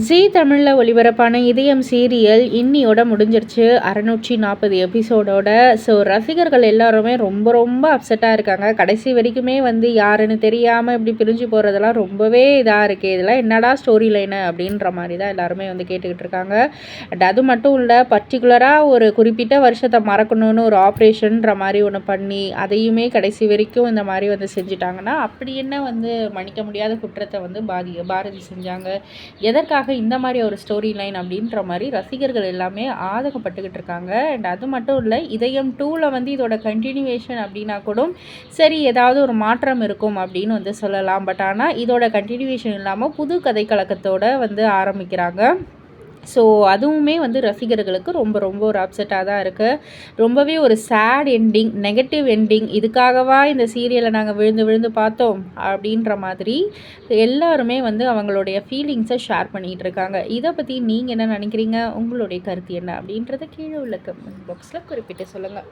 G தமிழில் ஒளிபரப்பான இதயம் சீரியல் இன்னியோட முடிஞ்சிருச்சு. அறநூற்றி நாற்பது எபிசோடோட. ஸோ ரசிகர்கள் எல்லாருமே ரொம்ப ரொம்ப அப்செட்டாக இருக்காங்க. கடைசி வரைக்குமே வந்து யாருன்னு தெரியாமல் இப்படி பிரிஞ்சு போகிறதெல்லாம் ரொம்பவே இதாக இருக்குது இதெல்லாம் என்னடா ஸ்டோரி லைனு அப்படின்ற மாதிரி தான் எல்லாருமே வந்து கேட்டுக்கிட்டு இருக்காங்க. அண்ட் அது மட்டும் இல்லை பர்டிகுலராக ஒரு குறிப்பிட்ட வருஷத்தை மறக்கணும்னு ஒரு ஆப்ரேஷன்ற மாதிரி ஒன்று பண்ணி அதையுமே கடைசி வரைக்கும் இந்த மாதிரி வந்து செஞ்சுட்டாங்கன்னா அப்படி என்ன வந்து மன்னிக்க முடியாத குற்றத்தை வந்து பாதி பாரதி செஞ்சாங்க. எதற்காக எதுக்காக இந்த மாதிரி ஒரு ஸ்டோரி லைன் அப்படின்ற மாதிரி ரசிகர்கள் எல்லாமே ஆதகப்பட்டுக்கிட்டு இருக்காங்க. அண்ட் அது மட்டும் இல்லை இதயம் டூவில் வந்து இதோட கண்டினியூவேஷன் அப்படின்னா கூட சரி ஏதாவது ஒரு மாற்றம் இருக்கும் அப்படின்னு வந்து சொல்லலாம். பட் ஆனால் இதோட கண்டினியூவேஷன் இல்லாமல் புது கதை கலக்கத்தோடு வந்து ஆரம்பிக்கிறாங்க. ஸோ அதுவுமே வந்து ரசிகர்களுக்கு ரொம்ப ரொம்ப ஒரு அப்செட்டாக தான் இருக்குது ரொம்பவே ஒரு சேட் எண்டிங் நெகட்டிவ் எண்டிங் இதுக்காகவா இந்த சீரியலை நாங்கள் விழுந்து விழுந்து பார்த்தோம் அப்படின்ற மாதிரி எல்லாருமே வந்து அவங்களுடைய ஃபீலிங்ஸை ஷேர் பண்ணிகிட்டு இருக்காங்க. இதை பற்றி நீங்கள் என்ன நினைக்கிறீங்க? உங்களுடைய கருத்து என்ன அப்படின்றத கீழே உள்ள கமெண்ட் பாக்ஸில் குறிப்பிட்டு சொல்லுங்கள்